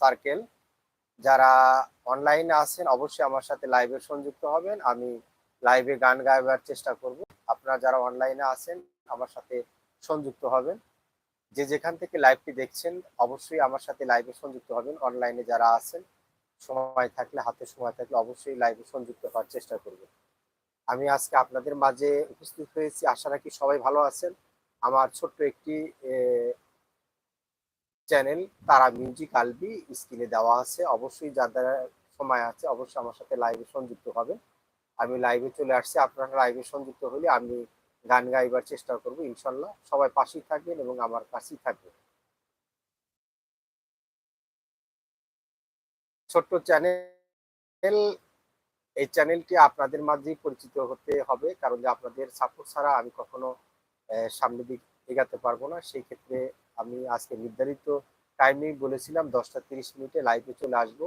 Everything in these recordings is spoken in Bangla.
সার্কেল। যারা অনলাইনে আছেন, অবশ্যই আমার সাথে লাইভে সংযুক্ত হবেন। আমি লাইভে গান গাইবার চেষ্টা করব। আপনারা যারা অনলাইনে আছেন, আমার সাথে সংযুক্ত হবেন। যে যেখান থেকে লাইভটি দেখছেন, অবশ্যই আমার সাথে লাইভে সংযুক্ত হবেন। অনলাইনে যারা আছেন, সময় থাকলে, হাতে সময় থাকলে অবশ্যই লাইভে সংযুক্ত হওয়ার চেষ্টা করবেন আমি আজকে আপনাদের মাঝে উপস্থিত হয়েছি। আশা রাখি সবাই ভালো আছেন। আমার ছোট্ট একটি চ্যানেল তারা মিউজিক আলবি স্ক্রিনে দেওয়া আছে। অবশ্যই যাদের সময় আছে, অবশ্যই আমার সাথে লাইভে সংযুক্ত হবে আমি লাইভে চলে আসছি, আপনারা লাইভে সংযুক্ত হলে আমি গান গাইবার চেষ্টা করব, ইনশাল্লাহ। সবাই পাশেই থাকবেন এবং আমার কাছেই থাকবেন। ছোট্ট চ্যানেল এই চ্যানেলটি আপনাদের মাঝেই পরিচিত হতে হবে, কারণ যে আপনাদের সাপোর্ট ছাড়া আমি কখনো সামনের দিক এগাতে পারব না। সেই ক্ষেত্রে আমি আজকে নির্ধারিত টাইমেই বলেছিলাম, দশটা তিরিশ মিনিটে লাইভে চলে আসব।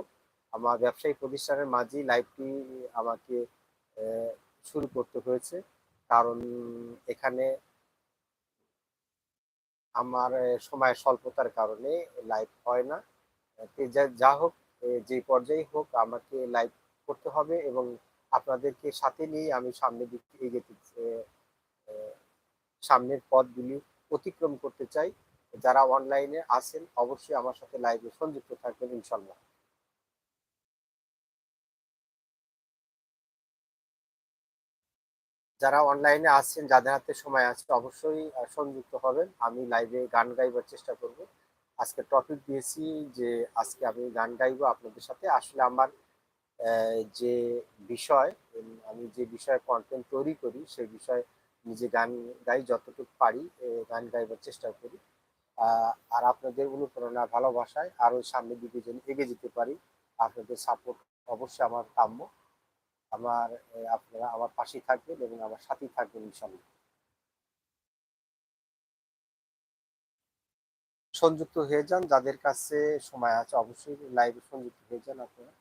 আমার ব্যবসায়ী প্রতিষ্ঠানের মাঝেই লাইভটি আমাকে শুরু করতে হয়েছে। কারণ এখানে আমার সময় স্বল্পতার কারণে লাইভ হয় না। যা হোক যে পর্যায়ে হোক আমাকে লাইভ করতে হবে এবং আপনাদেরকে সাথে নিয়ে আমি সামনের দিক এগিয়ে সামনের পথগুলি অতিক্রম করতে চাই। যারা অনলাইনে আছেন, অবশ্যই আমার সাথে লাইভে সংযুক্ত থাকবেন ইনশাল্লাহ যারা অনলাইনে আসছেন যাদের হাতে সময় আছে, অবশ্যই সংযুক্ত হবেন। আমি লাইভে গান গাইবার চেষ্টা করব। আজকে টপিক দিয়েছি যে, আজকে আমি গান গাইবো আপনাদের সাথে। আসলে আমার যে বিষয় আমি যে বিষয়ে কন্টেন্ট তৈরি করি সেই বিষয়ে নিজে গান গাই, যতটুকু পারি গান গাইবার চেষ্টা করি। আর আপনাদের অনুপ্রেরণা, ভালোবাসায় আরও সামনের দিকে যেন এগিয়ে যেতে পারি, আপনাদের সাপোর্ট অবশ্যই আমার কাম্য। আমার আপনারা আমার পাশেই থাকবেন এবং আমার সাথেই থাকবেন ইনশাল্লাহ সংযুক্ত হয়ে যান, যাদের কাছে সময় আছে অবশ্যই লাইভে সংযুক্ত হয়ে যান আপনারা।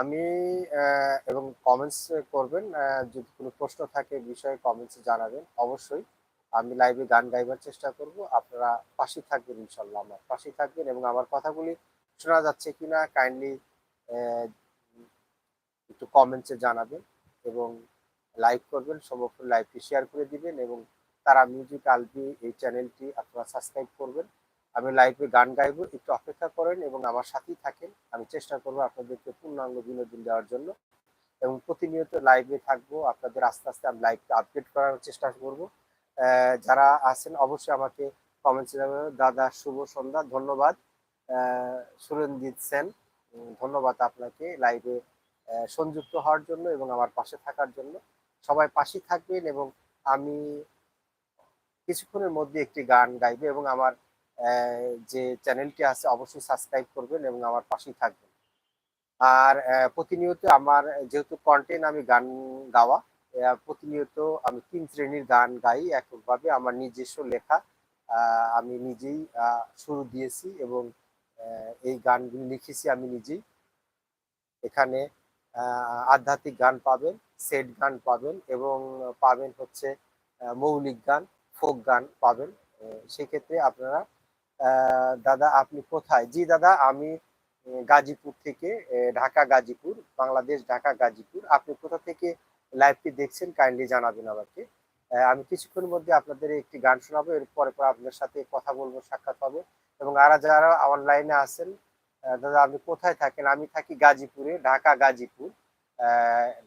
আমি এবং কমেন্টস করবেন যদি কোনো প্রশ্ন থাকে বিষয়ে কমেন্টসে জানাবেন, অবশ্যই আমি লাইভে গান গাইবার চেষ্টা করব। আপনারা পাশে থাকবেন ইনশাল্লাহ, আমার পাশে থাকবেন এবং আমার কথাগুলি শোনা যাচ্ছে কিনা কাইন্ডলি একটু কমেন্টসে জানাবেন এবং লাইক করবেন, সমগ্র লাইভটি শেয়ার করে দিবেন এবং তারা মিউজিক আলবি এই চ্যানেলটি আপনারা সাবস্ক্রাইব করবেন। আমি লাইভে গান গাইবো, একটু অপেক্ষা করেন এবং আমার সাথেই থাকেন। আমি চেষ্টা করব আপনাদেরকে পূর্ণাঙ্গ বিনোদন দেওয়ার জন্য। এবং প্রতিনিয়ত লাইভে থাকব। আপনাদের আস্তে আস্তে আমি লাইভটা আপডেট করার চেষ্টা করব। যারা আছেন, অবশ্যই আমাকে কমেন্টস দাদা, শুভ সন্ধ্যা। ধন্যবাদ। সুরঞ্জিৎ সেন ধন্যবাদ আপনাকে লাইভে সংযুক্ত হওয়ার জন্য এবং আমার পাশে থাকার জন্য। সবাই পাশে থাকবেন এবং আমি কিছুক্ষণের মধ্যে একটি গান গাইবে এবং আমার যে চ্যানেলটি আছে, অবশ্যই সাবস্ক্রাইব করবেন এবং আমার পাশেই থাকবেন। আর প্রতিনিয়ত আমার, যেহেতু কন্টেন্ট আমি গান গাওয়া প্রতিনিয়ত আমি তিন শ্রেণির গান গাই এককভাবে। আমার নিজস্ব লেখা আমি নিজেই শুরু দিয়েছি এবং এই গানগুলি লিখেছি আমি নিজেই। এখানে আধ্যাত্মিক গান পাবেন, সেট গান পাবেন এবং পাবেন হচ্ছে মৌলিক গান, ফোক গান পাবেন। সেক্ষেত্রে আপনারা দাদা আপনি কোথায়? জি দাদা, আমি গাজীপুর থেকে ঢাকা গাজীপুর, বাংলাদেশ, ঢাকা গাজীপুর। আপনি কোথা থেকে লাইভটি দেখছেন কাইন্ডলি জানাবেন আমাকে। আমি কিছুক্ষণের মধ্যে আপনাদের একটি গান শোনাবো, এর পরে পর আপনার সাথে কথা বলব, সাক্ষাৎ হবে এবং আর যারা অনলাইনে আছেন দাদা আপনি কোথায় থাকেন? আমি থাকি গাজীপুরে, ঢাকা গাজীপুর।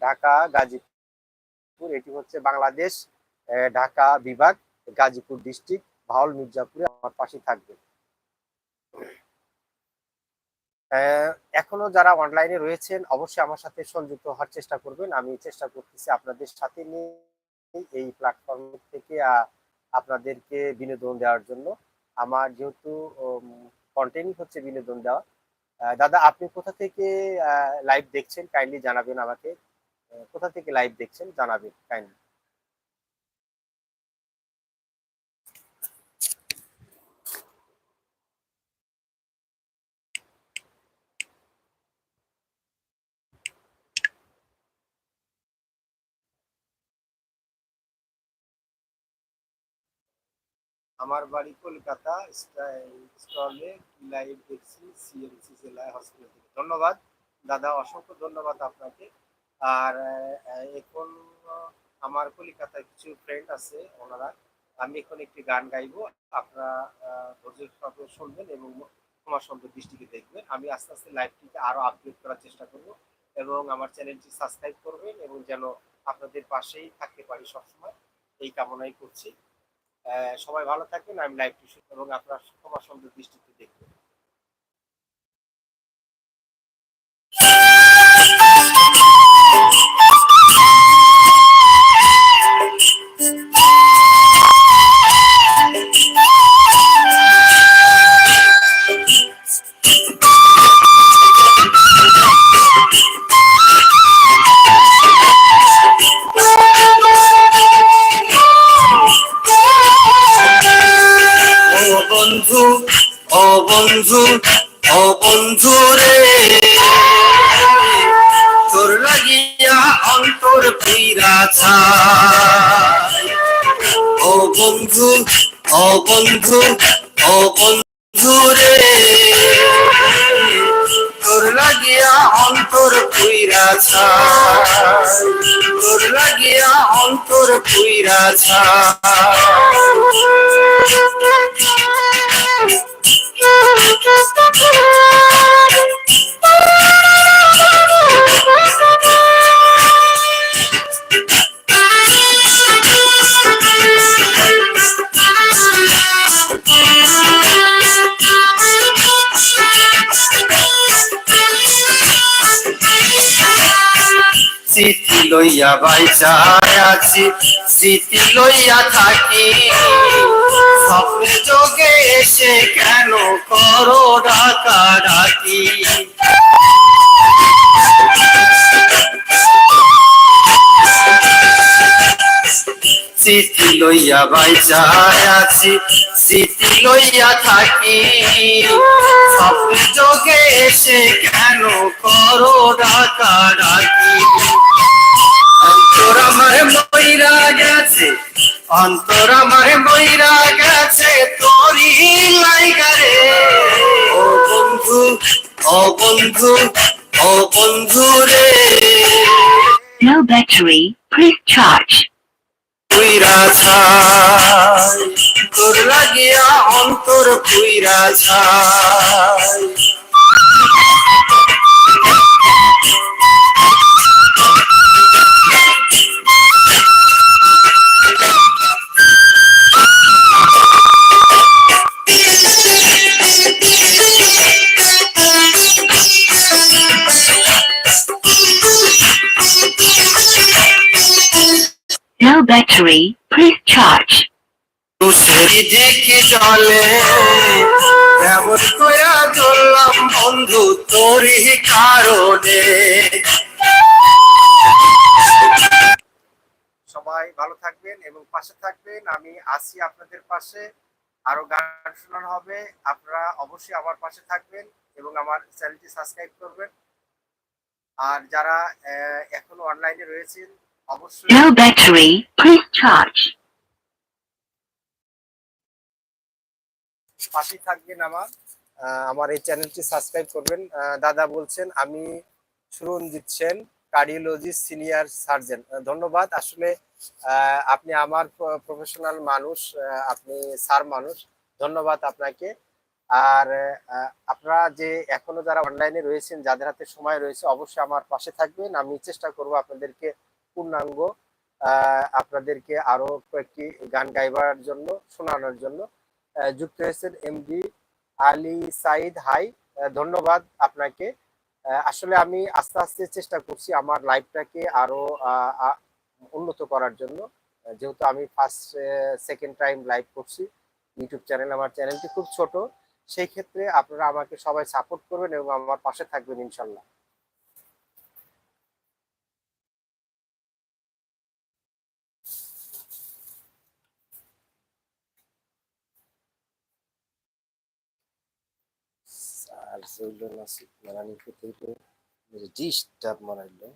ঢাকা গাজীপুর, এটি হচ্ছে বাংলাদেশ ঢাকা বিভাগ, গাজীপুর ডিস্ট্রিক্ট, ভাওল মির্জাপুরে। আমার পাশে থাকবে। এখনও যারা অনলাইনে রয়েছেন, অবশ্যই আমার সাথে সংযুক্ত হওয়ার চেষ্টা করবেন। আমি চেষ্টা করতেছি আপনাদের সাথে নিয়ে এই প্ল্যাটফর্ম থেকে আপনাদেরকে বিনোদন দেওয়ার জন্য। আমার যেহেতু কন্টেন্ট হচ্ছে বিনোদন দেওয়া। দাদা, আপনি কোথা থেকে লাইভ দেখছেন? কাইন্ডলি জানাবেন আমাকে। কোথা থেকে লাইভ দেখছেন? জানাবেন কাইন্ডলি আমার বাড়ি কলকাতা স্টলে লাইভ দেখছি সিএমসি জেলায় হসপিটাল থেকে। ধন্যবাদ। দাদা, অসংখ্য ধন্যবাদ আপনাকে। আর এখন আমার কলিকাতায় কিছু ফ্রেন্ড আছে, ওনারা। আমি এখন একটি গান গাইবো। আপনারা ধৈর্যের সাথে শুনবেন এবং ক্ষমা সুন্দর দৃষ্টিকে দেখবেন। আমি আস্তে আস্তে লাইভটিকে আরও আপডেট করার চেষ্টা করব এবং আমার চ্যানেলটি সাবস্ক্রাইব করবেন এবং যেন আপনাদের পাশেই থাকতে পারি সবসময়। এই কামনাই করছি। সবাই ভালো থাকবেন। আমি লাইভটি এবং আপনার ক্ষমা সুন্দর দৃষ্টিতে দেখবেন। অন্তর পিরাছা ও বন্ধু ও বন্ধু ও বন্ধু রে। তোর লাগিয়া অন্তর পুইরাছা তোর লাগিয়া অন্তর পুইরাছা স্মৃতি লইয়া বাইচায় আছি, স্মৃতি লইয়া থাকি। স্বপ্নে যোগে এসে কেন করো ডাকা ডাকি স্মৃতি লইয়া বাইচায় আছি, স্মৃতি লইয়া থাকি। স্বপ্নে যোগে এসে কেন করো ডাকা ডাকি অন্তর আমার মইরা গেছে অন্তর আমার মইরা গেছে তোরি লাইগারে ও বন্ধু ও বন্ধু ও বন্ধু রে। No battery, please charge. পুইরা ছাই তোর লাগিয়া অন্তর পুইরা ছাই। Battery, please charge. দেখি এমন কয়া বন্ধু তোরই কারণে। সবাই ভালো থাকবেন এবং পাশে থাকবেন। আমি আছি আপনাদের পাশে। আরও গান শোনানো হবে। আপনারা অবশ্যই আমার পাশে থাকবেন এবং আমার চ্যানেলটি সাবস্ক্রাইব করবেন। আর যারা এখনও অনলাইনে রয়েছেন অবশ্যই battery, please charge. পাশেই থাকবেন আমার আমার এই চ্যানেলটি সাবস্ক্রাইব করবেন। দাদা বলছেন আমি Suranjit Sen cardiologist senior surgeon. ধন্যবাদ। আসলে আপনি আমার প্রফেশনাল মানুষ আপনি স্যার মানুষ। ধন্যবাদ আপনাকে। আর আপনারা যে এখনও যারা অনলাইনে রয়েছেন যাদের হাতে সময় রয়েছে অবশ্যই আমার পাশে থাকবেন। আমি চেষ্টা করব আপনাদেরকে পূর্ণাঙ্গ আপনাদেরকে আরও কয়েকটি গান গাইবার জন্য, শোনানোর জন্য যুক্ত হয়েছেন এমডি আলী সাইদ হাই। ধন্যবাদ আপনাকে। আসলে আমি আস্তে আস্তে চেষ্টা করছি আমার লাইফটাকে আরও উন্নত করার জন্য। যেহেতু আমি ফার্স্ট সেকেন্ড টাইম লাইভ করছি ইউটিউব চ্যানেল আমার চ্যানেলটি খুব ছোট, সেই ক্ষেত্রে আপনারা আমাকে সবাই সাপোর্ট করবেন এবং আমার পাশে থাকবেন ইনশাল্লাহ। আর জইল নাসিক মারানি খেতে ডিস্টার্ব মারাইলো